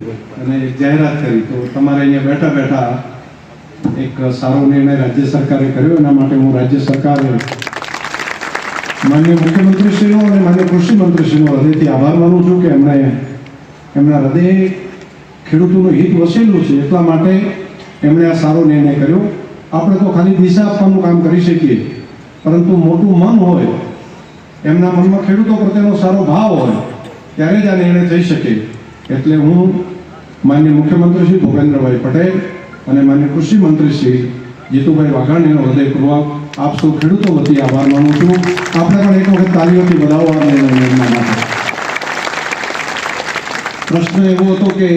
અને જાહેરાત કરી. તો તમારે અહીંયા બેઠા બેઠા એક સારો નિર્ણય રાજ્ય સરકારે કર્યો. એના માટે હું રાજ્ય સરકારે માન્ય મુખ્યમંત્રીશ્રીનો અને માન્ય કૃષિ મંત્રીશ્રીનો હૃદયથી આભાર માનું છું કે એમણે એમના હૃદય ખેડૂતોનું હિત વસેલું છે એટલા માટે એમણે આ સારો નિર્ણય કર્યો. આપણે તો ખાલી દિશા આપવાનું કામ કરી શકીએ. પરંતુ મોટું મન હોય, એમના મનમાં ખેડૂતો પ્રત્યેનો સારો ભાવ હોય, ત્યારે જ આ નિર્ણય થઈ શકે. એટલે હું માન્ય મુખ્યમંત્રી શ્રી ભૂપેન્દ્રભાઈ પટેલ અને માન્ય કૃષિ મંત્રી શ્રી જીતુભાઈ વાઘાણીનો હૃદયપૂર્વક આપ સૌ ખેડૂતો વતી આભાર માનું છું. આપણે પણ એક વખત તાલીઓથી વધાવો નિર્ણય માટે. પ્રશ્ન એવો હતો કે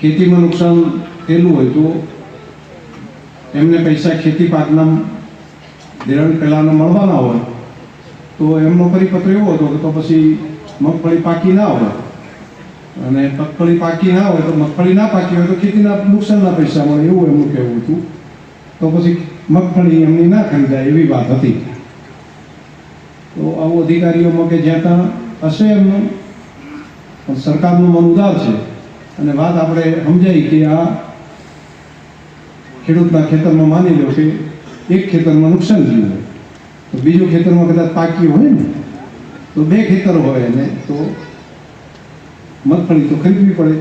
ખેતીમાં નુકસાન થયેલું હોય તો એમને પૈસા ખેતી પાકના ધિરાણ પહેલાંના મળવાના હોય તો એમનો પરિપત્ર એવો હતો કે તો પછી મગફળી પાકી ના હોય. અને મગફળી પાકી ના હોય તો મગફળી ના પાકી હોય તો ખેતીના નુકસાનના પૈસા મળે એવું એમનું કહેવું હતું. તો પછી મગફળી એમની ના ખરીદાય એવી વાત હતી. તો આવું અધિકારીઓમાં કે જ્યાં ત્યાં હશે એમનું. પણ સરકારનું મન ઉદાર છે. અને વાત આપણે સમજાઈ કે આ ખેડૂતના ખેતરમાં માની લો કે એક ખેતરમાં નુકસાન થયું હોય. તો બીજું ખેતરમાં કદાચ પાકી હોય ને? તો બે ખેતર હોય એને, તો મગફળી તો ખરીદવી પડે.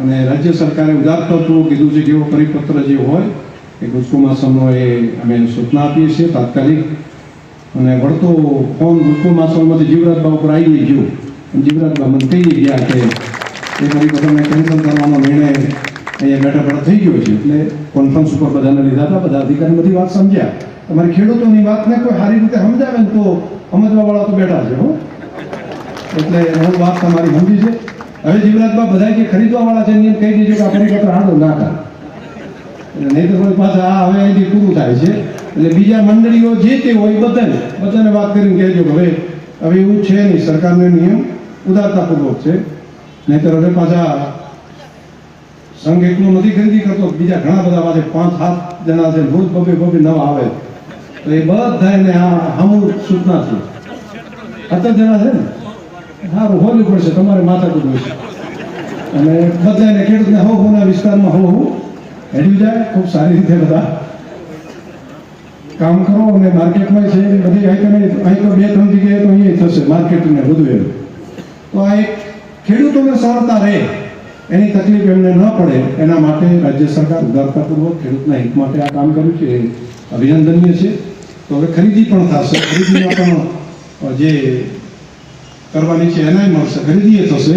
અને રાજ્ય સરકારે ઉદારતાપૂર્વક કીધું છે એવો પરિપત્ર જે હોય, એ ગુજકોમાસમનો એ અમે સૂચના આપીએ છીએ તાત્કાલિક. અને વળતો ફોન ગુજકોમાસમમાંથી જીવરાજબા ઉપર આવી ગયો. જીવરાજબા મને કહી ગયા કે એ પરિપત્રને કેન્સલ કરવાનો નિર્ણય અહીંયા બેઠા બેઠા થઈ ગયો છે. એટલે કોન્ફરન્સ ઉપર બધાને લીધા હતા, બધા અધિકારી બધી વાત સમજ્યા. તમારે ખેડૂતોની વાતને કોઈ સારી રીતે સમજાવે ને તો સમજવાવાળા તો બેઠા છે, હો. એટલે હું વાત તમારી સમજી છે. હવે જીવરાજમાં બધા જે ખરીદવાવાળા છે એમ કહી દેજો કે આપણે કટર હાડો ના કર એટલે નહીં તો કોઈ પાછા આ હવે અહીંથી પૂરું થાય છે. એટલે બીજા મંડળીઓ જે તે હોય બધાને બધાને વાત કરીને કહેજો હવે હવે એવું છે નહીં, સરકારનો નિયમ ઉદારતાપૂર્વક છે. નહીંતર હવે પાછા સંઘ એકલું નથી ખરીદી કરતો, બીજા ઘણા બધા પાસે પાંચ, સાત જણા છે, રોજ બબે બબે નવા આવે. તો એ બધાને આ હમું સૂચના છે. અત્યાર જણા છે ને સારું હોવું પડશે, તમારે માતા કુટુંબ છે. અને બધાને ખેડૂતને હો હોના વિસ્તારમાં હો હું હેડ્યું જાય, ખૂબ સારી રીતે બધા. કામ કરો, અને માર્કેટમાં છે એ બધી તમે અહીં તો બે, ત્રણ જગ્યાએ તો અહીંયા થશે માર્કેટને બધું એમ. તો આ એક ખેડૂતોને સરળતા રહે, એની તકલીફ એમને ન પડે, એના માટે રાજ્ય સરકાર ઉદારતાપૂર્વક ખેડૂતના હિત માટે આ કામ કર્યું છે, એ અભિનંદનીય છે. તો હવે ખરીદી પણ થશે, ખરીદીમાં પણ જે કરવાની છે એનાય મળશે. ખરીદી એ થશે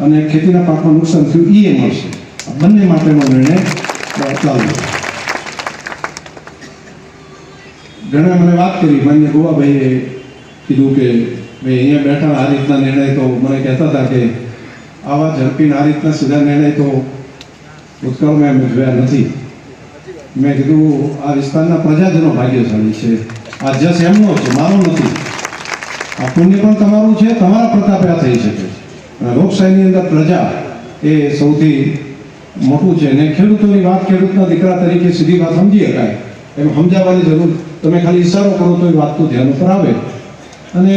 અને ખેતીના પાકમાં નુકસાન થયું એ મળશે. બંને માટેનો નિર્ણય ચાલુ ઘણા મને વાત કરી, માન્ય ગોવાભાઈએ કીધું કે ભાઈ અહીંયા બેઠા આ રીતના નિર્ણય તો મને કહેતા હતા કે આવા ઝડપીને આ રીતના સીધા નિર્ણય તો ભૂતકાળમાં અમે જોયા નથી. મેં કીધું, આ વિસ્તારના પ્રજાજનો ભાગ્યશાળી છે. આ જસ એમનો છે, મારો નથી. આ પુણ્ય પણ તમારું છે, તમારા પ્રતાપે આ થઈ શકે અને લોકશાહીની અંદર પ્રજા એ સૌથી મોટું છે. અને ખેડૂતોની વાત ખેડૂતના દીકરા તરીકે સીધી વાત સમજી શકાય. એમ સમજાવવાની જરૂર. તમે ખાલી ઈશારો કરો તો એ વાત તો ધ્યાન ઉપર આવે. અને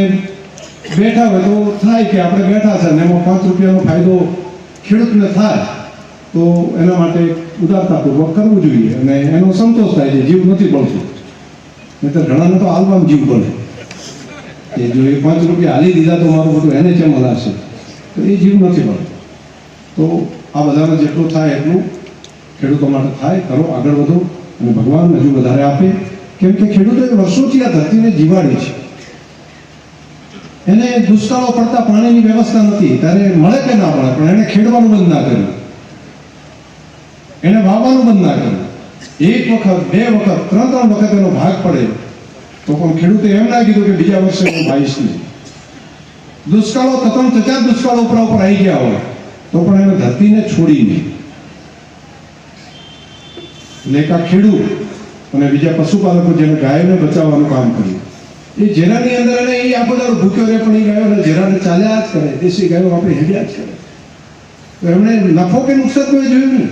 બેઠા હોય તો થાય કે આપણે બેઠા છે અને એમાં પાંચ રૂપિયાનો ફાયદો ખેડૂતને થાય, તો એના માટે ઉદારતાપૂર્વક કરવું જોઈએ. અને એનો સંતોષ થાય છે. જીવ નથી બળતો. નહીં તો ઘણાને તો હાલવામાં જીવ બળે. કે જો એ પાંચ રૂપિયા હાલી દીધા તો મારું બધું એને કેમ હલાશે તો એ જીવ નથી બળતો તો આ બધાને જેટલું થાય એટલું ખેડૂતો માટે થાય, કરો, આગળ વધો અને ભગવાન હજુ વધારે આપે. કેમ કે ખેડૂતોએ વર્ષોથી આ ધરતીને જીવાડી છે. એને દુષ્કાળો પડતા પાણીની વ્યવસ્થા નથી. ત્યારે મળે કે ના મળે? પણ એને ખેડવાનું બંધ ના કર્યું. એને વાવવાનું બંધ ના કર્યું. એક વખત, બે વખત ત્રણ ત્રણ વખત એનો ભાગ પડે. તો પણ ખેડૂતે એમ ના કીધું કે બીજા વર્ષે હું ભાઈશ નહીં દુષ્કાળો ખતમ થતા દુષ્કાળો ઉપર ઉપર આવી ગયા હોય તો પણ એને ધરતીને છોડી નહીં એટલે એક ખેડૂત અને બીજા પશુપાલકો જેને ગાયોને બચાવવાનું કામ કર્યું એ જેનાની અંદર એને એ આખો ભૂખ્યો રહે પણ એ ગાયો અને જેરાને ચાલ્યા જ કરે દેશી ગાયો આપણે હેડ્યા જ કરે તો એમણે નફો કે નુકસાન કોઈ જોયું નહીં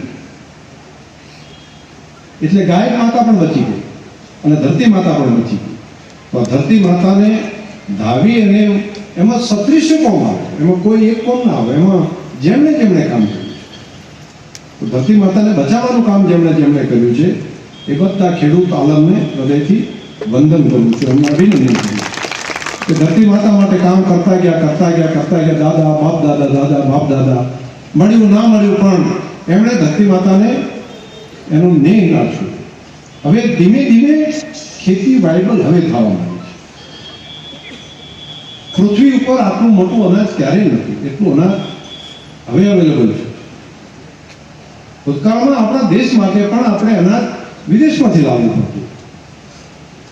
એટલે ગાય માતા પણ બચી ગઈ, અને ધરતી માતા પણ બચી ગઈ. ધરતી માતાને ધાવી અને એમાં સત્રીસો કોમ આવે. એમાં કોઈ એક કોમ ના આવે. એમાં જેમણે જેમણે કામ કર્યું ધરતી માતાને બચાવવાનું કામ જેમણે જેમણે કર્યું છે, એ બધા ખેડૂત આલમને હૃદયથી વંદન કરું છું. એમને અભિનંદન કરું કે ધરતી માતા માટે કામ કરતા ગયા કરતા ગયા કરતા ગયા. દાદા, બાપ દાદા દાદા, બાપ દાદા. મળ્યું, ના મળ્યું, પણ એમણે ધરતી માતાને એનું નેહ નાખ્યું હવે ધીમે ધીમે ખેતી વાયબલ હવે થવા માંડી છે. પૃથ્વી ઉપર આટલું મોટું અનાજ ક્યારેય નથી, એટલું અનાજ હવે અવેલેબલ છે. ભૂતકાળમાં આપણા દેશ માટે પણ આપણે અનાજ વિદેશમાંથી લાવવું પડતું.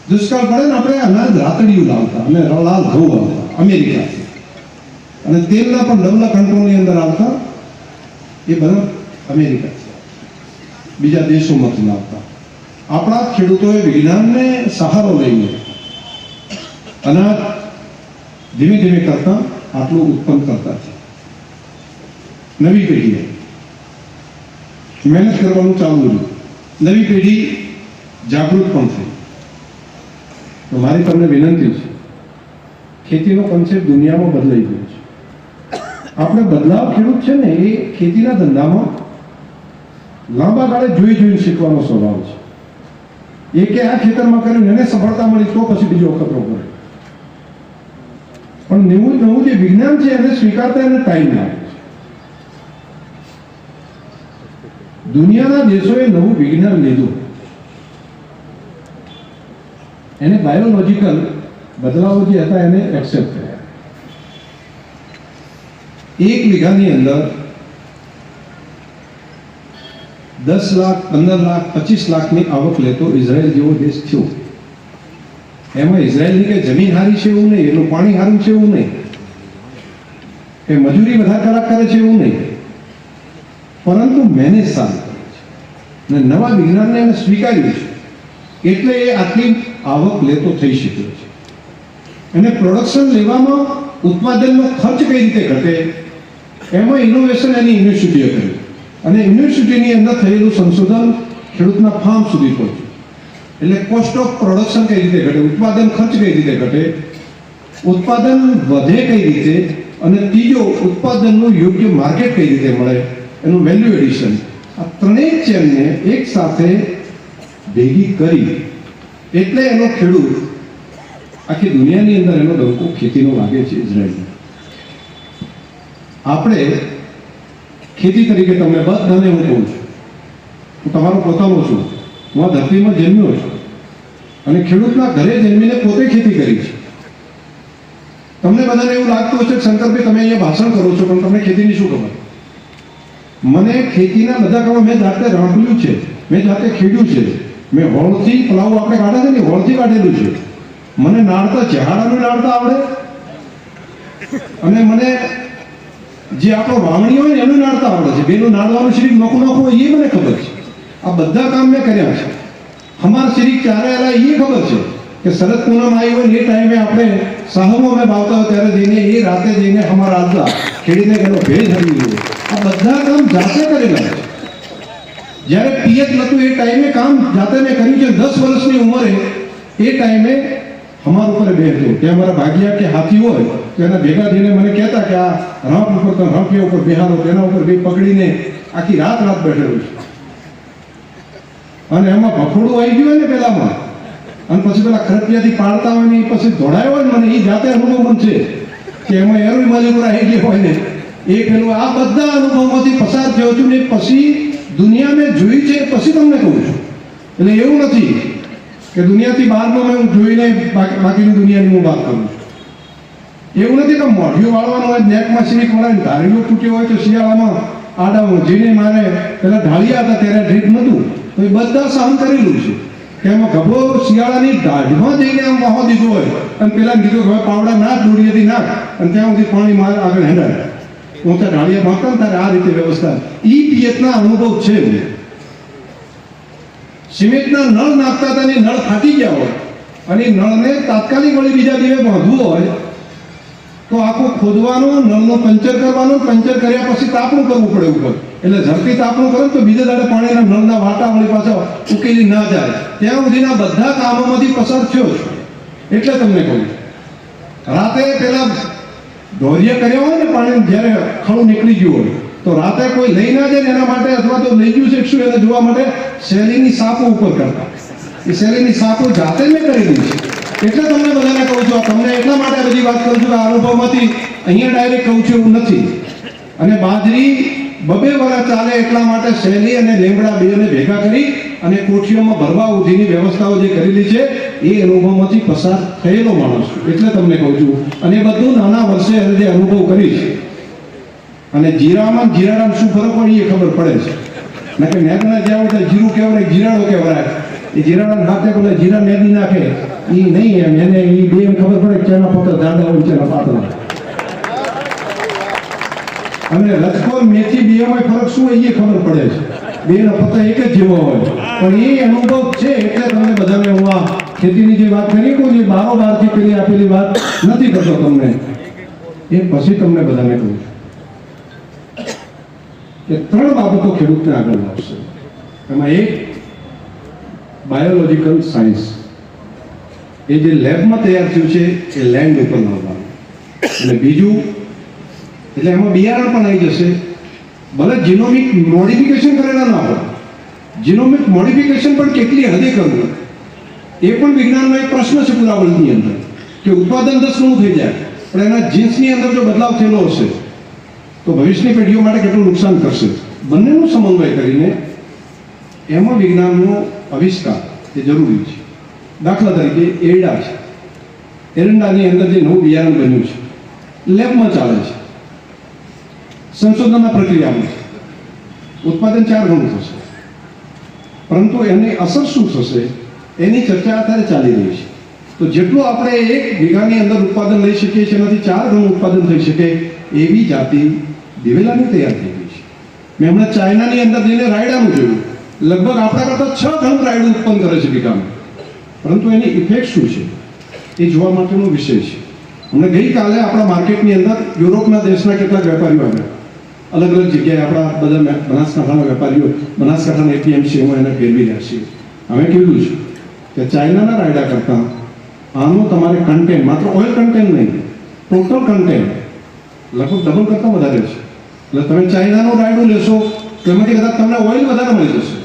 દુષ્કાળ પડે ને આપણે અનાજ રાતડિયું લાવતા, અને લાલ ઘઉં આવતા અમેરિકાથી. અને તેલના પણ ડબલા કંટ્રોલની અંદર આવતા, એ બધા અમેરિકાથી. બીજા દેશોમાંથી લાવતા. આપણા ખેડૂતોએ વિજ્ઞાનને સહારો લઈને અનાજ ધીમે ધીમે કરતા આટલું ઉત્પન્ન કરતા છે. નવી પેઢીએ મહેનત કરવાનું ચાલુ રહ્યું. નવી પેઢી જાગૃત પણ થઈ. તો મારી તમને વિનંતી છે, ખેતીનો કોન્સેપ્ટ દુનિયામાં બદલાઈ ગયો છે. આપણે બદલાવ ખેડૂત છે ને એ ખેતીના ધંધામાં લાંબા ગાળે જોઈ જોઈને શીખવાનો સ્વભાવ છે. એ કે આ ખેતરમાં કર્યું એને સફળતા મળી તો પછી બીજો અખતરો કરે પણ નવું નવું જે વિજ્ઞાન છે એને સ્વીકારતા એને ટાઈમ લાગે દુનિયાના દેશોએ નવું વિજ્ઞાન લીધું. એને બાયોલોજિકલ બદલાવો જે હતા એને એક્સેપ્ટ કર્યા. એક વીઘાની અંદર દસ લાખ, પંદર લાખ, પચીસ લાખની આવક લેતો ઇઝરાયલ જેવો દેશ થયો. એમાં ઇઝરાયલની કે જમીન હારી છે એવું નહીં, એનું પાણી હારું છે એવું નહીં. કે મજૂરી વધારે કલાક કરે છે એવું નહીં. પરંતુ મેનેજ સારું કરે છે. નવા વિજ્ઞાનને એને સ્વીકાર્યું છે. એટલે એ આટલી આવક લેતો થઈ શક્યો છે. અને પ્રોડક્શન લેવામાં ઉત્પાદનનો ખર્ચ કઈ રીતે ઘટે? એમાં ઇનોવેશન એની યુનિવર્સિટીએ કર્યું. અને યુનિવર્સિટીની અંદર થયેલું સંશોધન ખેડૂતના ફાર્મ સુધી પહોંચ્યું. એટલે કોસ્ટ ઓફ પ્રોડક્શન કઈ રીતે ઘટે, ઉત્પાદન ખર્ચ કઈ રીતે ઘટે, ઉત્પાદન વધે કઈ રીતે અને ત્રીજો, ઉત્પાદનનું યોગ્ય માર્કેટ કઈ રીતે મળે, એનું વેલ્યુ એડિશન આ ત્રણેય ચેનને એક સાથે ભેગી કરી, એટલે એનો ખેડૂત આખી દુનિયાની અંદર એનો ડંકો ખેતીનો લાગે છે ઇઝરાયલનો. આપણે ખેતી તરીકે તમને બધાને હું કહું છું. હું તમારો પોતાનો છું. હું આ ધરતીમાં જન્મ્યો છું. અને ખેડૂતના ઘરે જન્મીને પોતે ખેતી કરી છે. તમને બધાને એવું લાગતું હશે કે શંકરભાઈ, તમે અહીંયા ભાષણ કરો છો, પણ તમને ખેતીની શું ખબર? મને ખેતીના બધા કામો મેં જાતે રાંધ્યું છે. મેં જાતે ખેડ્યું છે. મેં હોળથી પલાવું આપણે કાઢે છે ને, હોળથી કાઢેલું છે. મને નાળતા ચહાડાનું નાળતા આવડે. અને મને જે આપણો વાવણી હોય ને એનું નાળતા આવડે છે. બેનું નાળવાનું શ્રી નોખું નોખું એ મને ખબર છે. આ બધા કામ મેં કર્યા છે. અમાર શ્રી ક્યારે આવ્યા એ ખબર છે કે શરદ પૂનમ આવી હોય ને એ ટાઈમે આપણે સાહમો અમે ભાવતા હોય ત્યારે જઈને એ રાતે જઈને અમારા આવતા ખેડીને એનો ભેજ હરી ગયો આ બધા કામ જાતે કરેલા છે. જ્યારે પિયત નહોતું એ ટાઈમે કામ જાતે મેં કર્યું છે. દસ વર્ષની ઉંમરે એ ટાઈમે અમાર ઉપર બેસજો કે અમારા ભાગ્યા કે હાથી હોય, તો એના ભેગા થઈને મને કહેતા કે આ રંપ ઉપર તો રાપિયા ઉપર બિહારો તેના ઉપર બે પકડીને આખી રાત રાત બેઠેલો છે. અને એમાં ભખોડું આવી ગયું ને પેલામાં. અને પછી પેલા ખરપિયાથી પાડતા હોય ને એ પછી ધોડાયો હોય મને એ જાતે અનુભવ છે કે એમાં એરું મજૂર આવી ગયો હોય ને, એ પેલું આ બધા અનુભવમાંથી પસાર થયો છું ને પછી દુનિયા મેં જોઈ છે પછી તમને કહું છું. એટલે એવું નથી. કે દુનિયાથી બહારનો હું જોઈને બાકી- બાકીની દુનિયાની હું વાત કરું એવું નથી કે મોઢિયું વાળવાનું હોય નેકમાં સિરીક વળાય ને ધારીઓ તૂટ્યો હોય તો શિયાળામાં આડા જેને મારે પેલા ઢાળિયા હતા ત્યારે ડ્રીપ નહોતું. તો એ બધા સહન કરેલું છે. કે એમાં ગભો શિયાળાની દાઢમાં જઈને આમ વહો દીધો હોય. અને પેલા કીધું હવે પાવડા નાખ દોડીએથી નાખ, અને ત્યાં સુધી પાણી માર આગળ હેંડાય. હું ત્યાં ઢાળિયા ભાગતા ને ત્યારે આ રીતે વ્યવસ્થા. ઈ પિયતના અનુભવ છે સિમેન્ટના નળ નાખતા હતા નળ ફાટી ગયા હોય અને નળને તાત્કાલિક વળી બીજા દિવસે બાંધવું હોય, તો આખું ખોદવાનું, નળનો પંચર કરવાનું, પંચર કર્યા પછી તાપણું કરવું પડે ઉપર. એટલે ઝડપી તાપણું કરે તો બીજા દાડે પાણીના નળના વાટા વળી પાછા ઉકેલી ના જાય. ત્યાં સુધીના બધા કામોમાંથી પસાર થયો એટલે તમને કહું. રાતે પેલા ધોર્ય કર્યો હોય ને પાણી, જ્યારે ખળું નીકળી ગયું હોય તો રાતે કોઈ લઈ ના જાય એના માટે અથવા તો લઈ ગયું છે શું એને જોવા માટે શેરીની સાપો ઉપર કરતા. એ શેરીની સાપો જાતે મેં કરી કરેલી છે. એટલે તમને બધાને કહું છું તમને એટલા માટે આ બધી વાત કરું છું કે આ અનુભવમાંથી અહીંયા ડાયરેક્ટ કહું છું એવું નથી. અને બાજરી બબે વરા ચાલે એટલા માટે શેલી અને લેમડા બેને ભેગા કરી અને કોઠીઓમાં ભરવા ઉધીની વ્યવસ્થાઓ જે કરેલી છે, એ અનુભવમાંથી પસાર થયેલો માણસ એટલે તમને કહું છું. અને બધું નાના વર્ષે જે અનુભવ કરી છે અને જીરામાં ને જીરાડામાં શું ફરક હોય એ ખબર પડે છે. ને કે નેગના જ્યાં હોય જીરું કહેવાય જીરાડો કહેવાય. એ જીરાડા હાથે પેલા જીરા મેદી નાખે. એ નહીં એમ, એને એ બે એમ ખબર પડે કે પત્તા દાદા હોય ચેના પાતળા. અને રજકો મેથી બેમાં ફરક શું હોય એ ખબર પડે છે. બેના પત્તા એક જ જેવો હોય. પણ એ અનુભવ છે એટલે તમને બધાને હું આ ખેતીની જે વાત કરી કહું જે બારો બારથી પેલી આપેલી વાત નથી કરતો તમને. એ પછી તમને બધાને કહું છું. કે ત્રણ બાબતો ખેડૂતને આગળ લાવશે. એમાં એક બાયોલોજિકલ સાયન્સ એ જે લેબમાં તૈયાર થયું છે, એ લેન્ડ ઉપર લાવવાનું. અને બીજું, એટલે એમાં બિયારણ પણ આવી જશે. ભલે જીનોમિક મોડિફિકેશન કરેલા ના હોય જીનોમિક મોડિફિકેશન પણ કેટલી હદે કરવું? એ પણ વિજ્ઞાનનો એક પ્રશ્ન છે પૂરા અંદર, કે ઉત્પાદન દસ ગણું થઈ જાય, પણ એના જીન્સની અંદર જો બદલાવ થયેલો હશે તો ભવિષ્યની પેઢીઓ માટે કેટલું નુકસાન કરશે? બંનેનું સમન્વય કરીને એમાં વિજ્ઞાનનો આવિષ્કાર એ જરૂરી છે. દાખલા તરીકે એરડા છે. એરંડાની અંદર જે નવું બિયારણ બન્યું છે. લેબમાં ચાલે છે. સંશોધનના પ્રક્રિયામાં છે. ઉત્પાદન ચાર ગણું થશે. પરંતુ એની અસર શું થશે? એની ચર્ચા અત્યારે ચાલી રહી છે. તો જેટલું આપણે એક વીઘાની અંદર ઉત્પાદન લઈ શકીએ છીએ, એનાથી ચાર ગણું ઉત્પાદન થઈ શકે એવી જાતિ દિવેલાની તૈયાર થઈ ગઈ છે. મેં હમણાં ચાઇનાની અંદર જઈને રાયડાનું જોયું. લગભગ આપણા કરતાં છ ગણું રાયડું ઉત્પન્ન કરે છે વીઘામાં. પરંતુ એની ઇફેક્ટ શું છે? એ જોવા માટેનો વિષય છે. હમણાં ગઈકાલે આપણા માર્કેટની અંદર યુરોપના દેશના કેટલાક વેપારીઓ આવ્યા. અલગ અલગ જગ્યાએ આપણા બધા બનાસકાંઠાના વેપારીઓ, બનાસકાંઠાના એમાં એને ફેરવી રહ્યા છીએ અમે કીધું છે કે ચાઇનાના રાયડા કરતાં આનું તમારે કન્ટેન્ટ માત્ર ઓઇલ કન્ટેન્ટ નહીં ટોટલ કન્ટેન્ટ લગભગ ડબલ કરતાં વધારે છે. એટલે તમે ચાઇનાનું રાયડું લેશો તો એમાંથી કદાચ તમને ઓઇલ વધારે મળી જશે.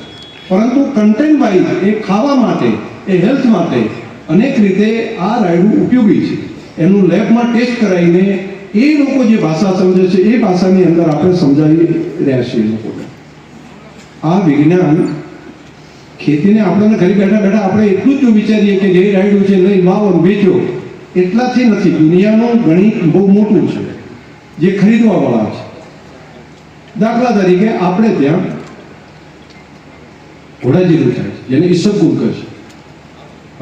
પરંતુ કન્ટેન્ટ વાઇઝ એ ખાવા માટે, એ હેલ્થ માટે અનેક રીતે આ રાયડું ઉપયોગી છે. એનું લેબમાં ટેસ્ટ કરાવીને એ લોકો જે ભાષા સમજે છે, એ ભાષાની અંદર આપણે સમજાવી રહ્યા છીએ લોકોને. આ વિજ્ઞાન ખેતીને આપણને ઘરે બેઠા બેઠા આપણે એટલું જ વિચારીએ કે જે રાયડું છે, લઈ વાવો વેચો, એટલાથી નથી. દુનિયાનું ગણિત બહુ મોટું છે, જે ખરીદવાવાળા છે. દાખલા તરીકે આપણે ત્યાં ઘોડાજીરું થાય છે, જેને ઈસબગુલ કહે છે.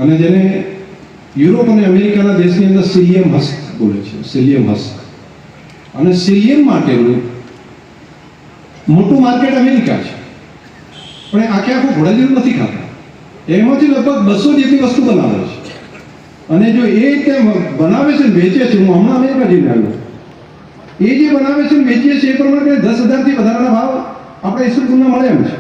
અને જેને યુરોપ અને અમેરિકાના દેશની અંદર સિલિયમ હસ્ક બોલે છે, સિલિયમ હસ્ક અને સિલિયમ માટેનું મોટું માર્કેટ અમેરિકા છે. પણ એ આખે આખું ઘોડાજીરું નથી ખાતા. એમાંથી લગભગ બસો જેટલી વસ્તુ બનાવે છે. અને જો એ રીતે બનાવે છે વેચે છે, હું હમણાં અમેરિકા જઈને આવ્યો. એ જે બનાવે છે વેચીએ છીએ એ પ્રમાણે દસ હજારથી વધારાના ભાવ આપણે ઈસબગુલના મળે એમ છે.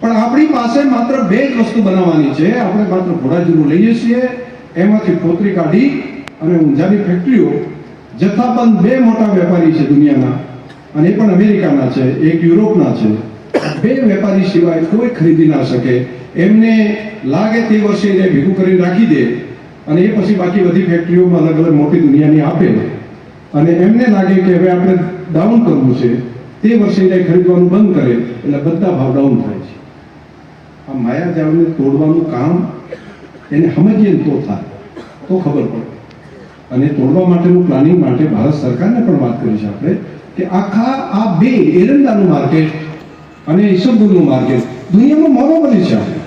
પણ આપણી પાસે માત્ર બે જ વસ્તુ બનાવવાની છે. આપણે માત્ર ઘોડાજીરું લઈએ છીએ, એમાંથી કોતરી કાઢી અને ઊંઝાની ફેક્ટરીઓ, જથ્થાબંધ બે મોટા વેપારી છે દુનિયાના, અને એ પણ અમેરિકાના છે, એક યુરોપના છે. બે વેપારી સિવાય કોઈ ખરીદી ના શકે. એમને લાગે તે વર્ષે એને ભેગું કરી રાખી દે અને એ પછી બાકી બધી ફેક્ટરીઓમાં અલગ અલગ મોટી દુનિયાની આપે. અને એમને લાગે કે હવે આપણે ડાઉન કરવું છે. તે વર્ષે એને ખરીદવાનું બંધ કરે, એટલે બધા ભાવ ડાઉન થાય છે. આ માયાજાળને તોડવાનું કામ એને સમજીએ તો થાય, તો ખબર પડે. અને તોડવા માટેનું પ્લાનિંગ માટે ભારત સરકારને પણ વાત કરી છે આપણે, કે આખા આ બે એરંડાનું માર્કેટ અને ઈસબગુલનું માર્કેટ દુનિયામાં મોનોપોલી છે.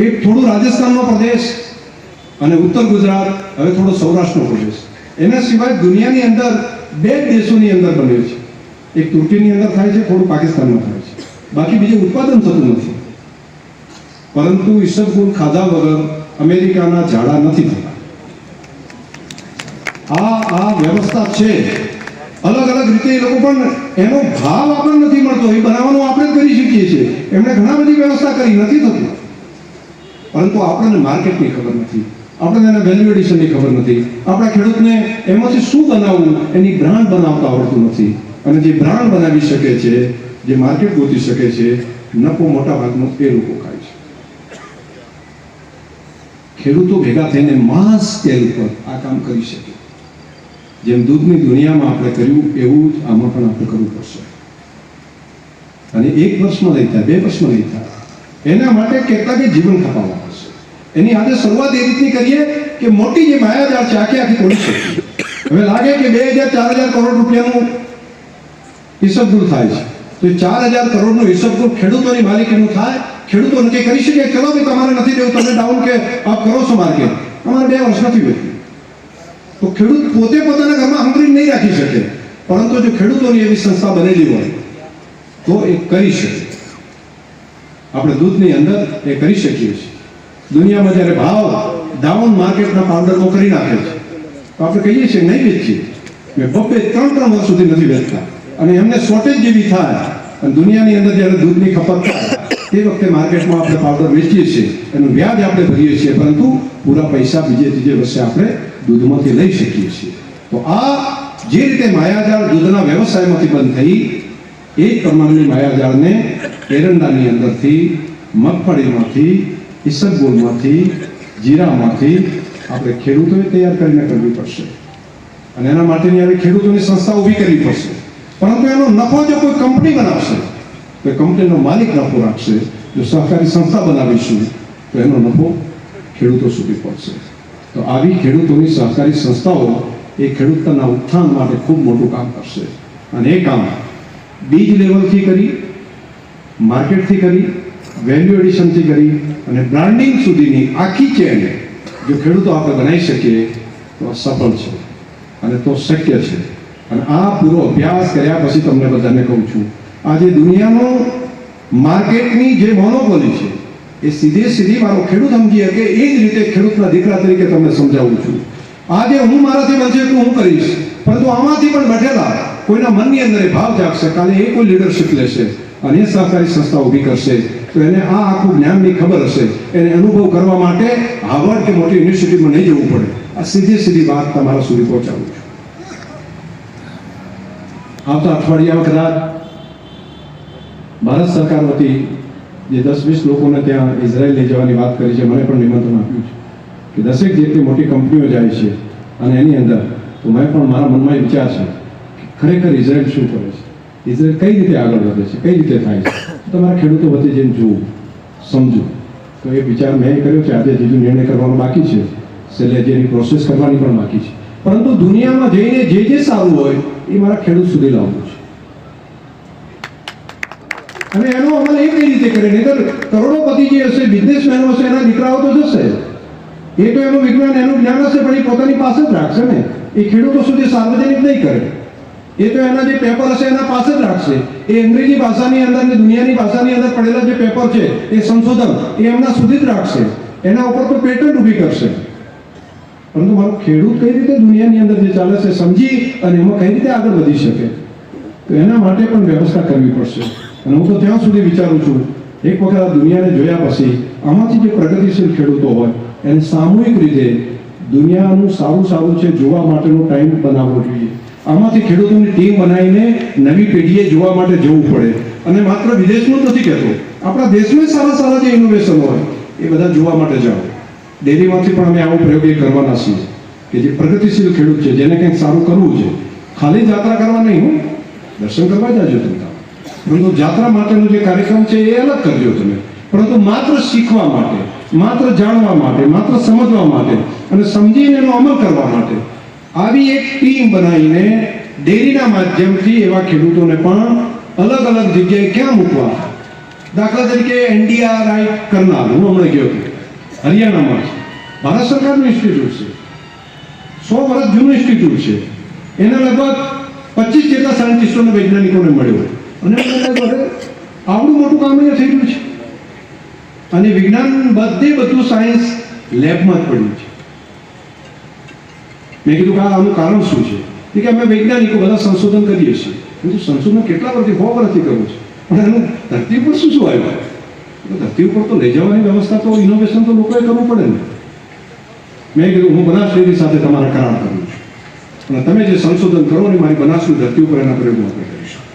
એક થોડું રાજસ્થાનનો પ્રદેશ અને ઉત્તર ગુજરાત, હવે થોડો સૌરાષ્ટ્રનો પ્રદેશ. એના સિવાય દુનિયાની અંદર બે દેશોની અંદર બન્યો છે. એક તુર્કીની અંદર થાય છે, થોડું પાકિસ્તાનમાં થાય છે. બાકી બીજું ઉત્પાદન થતું નથી. પરંતુ ઈસબગુલ ખાધા વગર અમેરિકાના ઝાડા નથી થતા. આ આ વ્યવસ્થા છે. અલગ અલગ રીતે એ લોકો પણ એનો ભાવ આપણને નથી મળતો. એ બનાવવાનું આપણે કરી શકીએ છીએ. એમણે ઘણા બધી વ્યવસ્થા કરી, નથી થતી. પરંતુ આપણને માર્કેટની ખબર નથી. આપણને એના વેલ્યુ એડિશનની ખબર નથી. આપણા ખેડૂતને એમાંથી શું બનાવવું, એની બ્રાન્ડ બનાવતા આવડતું નથી. અને જે બ્રાન્ડ બનાવી શકે છે, જે માર્કેટ ગોતી શકે છે, નફો મોટા ભાગનો એ લોકો ખાય છે. ખેડૂતો ભેગા થઈને માસ સ્કેલ પર આ કામ કરી શકે જેમ દૂધની દુનિયામાં આપણે કર્યું, એવું જ આમાં પણ આપણે કરવું પડશે. અને એક વર્ષમાં નહીં થાય, બે વર્ષમાં નહીં થાય. એના માટે કેટલાકે જીવન ખપાવવા પડશે. એની આજે શરૂઆત એ રીતની કરીએ કે મોટી જે માયાજાળ છે, આખી આખી તોડી શકીએ. હવે લાગે કે બે હજાર, ચાર હજાર કરોડ રૂપિયાનું દૂર થાય છે. તો ચાર હજાર કરોડનું હિસાબદુલ ખેડૂતોની માલિકીનું થાય. ખેડૂતો નક્કી કરી શકે ચલો બી તમારે નથી દેવું, તમે ડાઉન કે આપ કરો છો માર્કેટ અમારે બે વર્ષ નથી વેચવું તો ખેડૂત પોતે પોતાના ઘરમાં હંગરી નહીં રાખી શકે. પરંતુ જો ખેડૂતોની એવી સંસ્થા બનેલી હોય, તો એ કરી શકે. આપણે દૂધની અંદર એ કરી શકીએ છીએ. દુનિયામાં જ્યારે ભાવ ડાઉન માર્કેટના પાવડરનો કરી નાખે છે, તો આપણે કહીએ છીએ, નહીં વેચીએ. મેં બબ્બે ત્રણ ત્રણ વર્ષ સુધી નથી વેચતા. અને એમને શોર્ટેજ જેવી થાય. અને દુનિયાની અંદર જ્યારે દૂધની ખપત થાય, તે વખતે માર્કેટમાં આપણે પાવડર વેચીએ છીએ. એનું વ્યાજ આપણે ભરીએ છીએ. પરંતુ પૂરા પૈસા બીજે ત્રીજે વર્ષે આપણે દૂધમાંથી લઈ શકીએ છીએ. તો આ જે રીતે માયાજાળ દૂધના વ્યવસાયમાંથી બંધ થઈ, એ પ્રમાણની માયાજાળને એરંડાની અંદરથી, મગફળીમાંથી ઈસબગુલમાંથી જીરામાંથી આપણે ખેડૂતોએ તૈયાર કરીને કરવી પડશે. અને એના માટેની આવી ખેડૂતોની સંસ્થા ઊભી કરવી પડશે. પરંતુ એનો નફો જો કોઈ કંપની બનાવશે, તો કંપનીનો માલિક નફો રાખશે. જો સહકારી સંસ્થા બનાવીશું, તો એનો નફો ખેડૂતો સુધી પહોંચશે. તો આવી ખેડૂતોની સહકારી સંસ્થાઓ એ ખેડૂતના ઉત્થાન માટે ખૂબ મોટું કામ કરશે. અને એ કામ બીજ લેવલથી કરી, માર્કેટથી કરી વેલ્યુ એડિશનથી કરી અને બ્રાન્ડિંગ સુધીની આખી ચેન જો ખેડૂતો આપણે બનાવી શકીએ તો સફળ છે અને તો શક્ય છે. અને આ પૂરો અભ્યાસ કર્યા પછી તમને બધાને કહું છું, આજે દુનિયાનો માર્કેટની જે મોનોપોલી છે એ સીધે સીધી મારો ખેડૂત સમજી શકે એ જ રીતે ખેડૂતના દીકરા તરીકે તમને સમજાવું છું. આજે હું મારાથી બનશે એટલું હું કરીશ. પરંતુ આમાંથી પણ બેઠેલા કોઈના મનની અંદર એ ભાવ જાગશે. કાલે એ કોઈ લીડરશિપ લેશે અને સહકારી સંસ્થા ઊભી કરશે. તો એને આ આખું જ્ઞાનની ખબર હશે. એને અનુભવ કરવા માટે હાર્વર્ડ કે મોટી યુનિવર્સિટીમાં નહીં જવું પડે. આ સીધી સીધી વાત તમારા સુધી પહોંચાડું છું. આવતા અઠવાડિયામાં કદાચ ભારત સરકાર વતી જે દસ વીસ લોકોને ત્યાં ઇઝરાયલ લઈ જવાની વાત કરી છે, મને પણ નિમંત્રણ આપ્યું છે કે દસેક જેટલી મોટી કંપનીઓ જાય છે અને એની અંદર, તો મેં પણ મારા મનમાં એ વિચાર છે કે ખરેખર ઇઝરાયલ શું કરે છે? ઇઝરાયલ કઈ રીતે આગળ વધે છે? કઈ રીતે થાય છે? તમારા ખેડૂતો વચ્ચે જેમ જોવું સમજો. તો એ વિચાર મેં કર્યો છે આજે હજુ નિર્ણય કરવાનો બાકી છે. છેલ્લે જેની પ્રોસેસ કરવાની પણ બાકી છે. પરંતુ દુનિયામાં જઈને જે જે સારું હોય, એ મારા ખેડૂત સુધી લાવવું અને એનો અમલ એ કઈ રીતે કરે? નહીં કરોડોપતિ જે હશે બિઝનેસમેનો હશે, એના દીકરાઓ તો જશે. એ તો એનું વિજ્ઞાન, એનું જ્ઞાન હશે, પણ એ પોતાની પાસે જ રાખશે ને. એ ખેડૂતો સુધી સાર્વજનિક નહીં કરે. એ તો એના જે પેપર હશે, એના પાસે જ રાખશે. એ અંગ્રેજી ભાષાની અંદર ને દુનિયાની ભાષાની અંદર પડેલા જે પેપર છે, એ સંશોધન, એ એમના સુધી જ રાખશે. એના ઉપર તો પેટન્ટ ઊભી કરશે. પરંતુ મારો ખેડૂત કઈ રીતે દુનિયાની અંદર જે ચાલે છે, સમજી અને એમાં કઈ રીતે આગળ વધી શકે? તો એના માટે પણ વ્યવસ્થા કરવી પડશે. અને હું તો ત્યાં સુધી વિચારું છું, એક વખત આ દુનિયાને જોયા પછી આમાંથી જે પ્રગતિશીલ ખેડૂતો હોય, એને સામૂહિક રીતે દુનિયાનું સારું સારું છે જોવા માટેનો ટાઈમ બનાવવો જોઈએ. આમાંથી ખેડૂતોની ટીમ બનાવીને નવી પેઢીએ જોવા માટે જવું પડે. અને માત્ર વિદેશનું જ નથી કહેતો, આપણા દેશમાં સારા સારા જે ઇનોવેશન હોય, એ બધા જોવા માટે જાઓ. ડેરીમાંથી પણ અમે આવો પ્રયોગ એ કરવાના છીએ કે જે પ્રગતિશીલ ખેડૂત છે, જેને કંઈક સારું કરવું છે. ખાલી જાત્રા કરવા નહીં હું, દર્શન કરવા જાજો તમે. પરંતુ જાત્રા માટેનો જે કાર્યક્રમ છે એ અલગ કરજો તમે. પરંતુ માત્ર શીખવા માટે, માત્ર જાણવા માટે, માત્ર સમજવા માટે અને સમજીને એનો અમલ કરવા માટે આવી એક ટીમ બનાવીને ડેરીના માધ્યમથી એવા ખેડૂતોને પણ અલગ અલગ જગ્યાએ ક્યાં મૂકવા? દાખલા તરીકે એનડીઆરઆઈ કરનાર, હું હમણાં ગયો હતો. હરિયાણામાં ભારત સરકારનું ઇન્સ્ટિટ્યૂટ છે. સો વર્ષ જૂનું ઇન્સ્ટિટ્યૂટ છે. એને લગભગ પચીસ જેટલા સાયન્ટિસ્ટોને વૈજ્ઞાનિકોને મળ્યો. અને આવડું મોટું કામ અહીંયા થઈ ગયું છે. અને વિજ્ઞાન બધે બધું સાયન્સ લેબમાં જ પડ્યું છે. મેં કીધું કે આનું કારણ શું છે? કે અમે વૈજ્ઞાનિકો બધા સંશોધન કરીએ છીએ. પરંતુ સંશોધન કેટલા વર્ષથી હો વર્ષથી કરવું છે? પણ એનું ધરતી ઉપર શું શું આવ્યું? ધરતી ઉપર તો લઈ જવાની વ્યવસ્થા તો ઇનોવેશન તો લોકોએ કરવું પડે ને. મેં કીધું, હું બનાસ ડેરી સાથે તમારા કરાર કરું છું. અને તમે જે સંશોધન કરો ને મારી બનાસની ધરતી ઉપર એના પ્રયોગમાં કરીશું.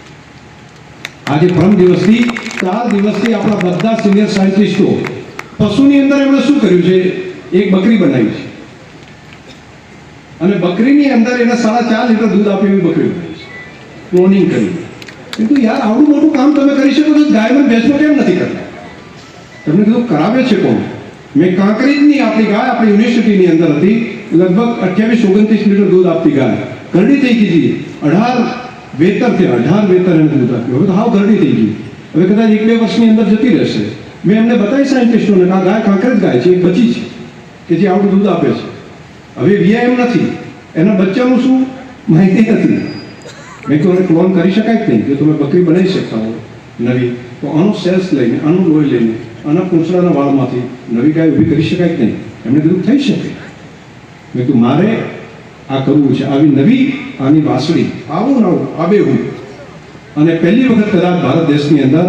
આજે પરમ દિવસથી ચાર દિવસથી આપણા બધા સિનિયર સાયન્ટિસ્ટો પશુની અંદર એમણે શું કર્યું છે? એક બકરી બનાવી છે. અને બકરીની અંદર એને સાડા ચાર લીટર દૂધ આપે એવી બકરી બનાવી છે. ક્લોનિંગ કરી. કીધું, યાર આવડું મોટું કામ તમે કરી શકો તો ગાયમાં ભેંસમાં કેમ નથી કરતા? તમને કીધું, કરાવે છે કોણ? મેં કાંકરેજની આપણી ગાય આપણી યુનિવર્સિટીની અંદર હતી, લગભગ અઠ્યાવીસ, ઓગણત્રીસ લીટર દૂધ આપતી ગાય. ઘરડી થઈ ગઈ હતી. અઢાર વેતર છે અઢાર વેતર એને દૂધ આપ્યું હવે તો હાવ ઘરડી થઈ ગઈ. હવે કદાચ એક બે વર્ષની અંદર જતી રહેશે. મેં એમને બતાવી સાયન્ટિસ્ટોને આ ગાય કાંકરેજ ગાય છે એક બચી છે, કે જે આવડું દૂધ આપે છે. હવે વીઆઈએમ નથી. એના બચ્ચાનું શું? માહિતી નથી. મેં કહ્યું ક્લોન કરી શકાય જ નહીં? જો તમે બકરી બનાવી શકતા હો નવી, તો આનું સેલ્સ લઈને, આનું લોહી લઈને, આના પૂંછડાના વાળમાંથી નવી ગાય ઊભી કરી શકાય જ નહીં? એમણે કીધું, થઈ શકે. મેં કીધું, મારે આ કરવું છે. આવી નવી, આની વાસળી, આવું નવું આબેહૂબ અને પહેલી વખત કદાચ ભારત દેશની અંદર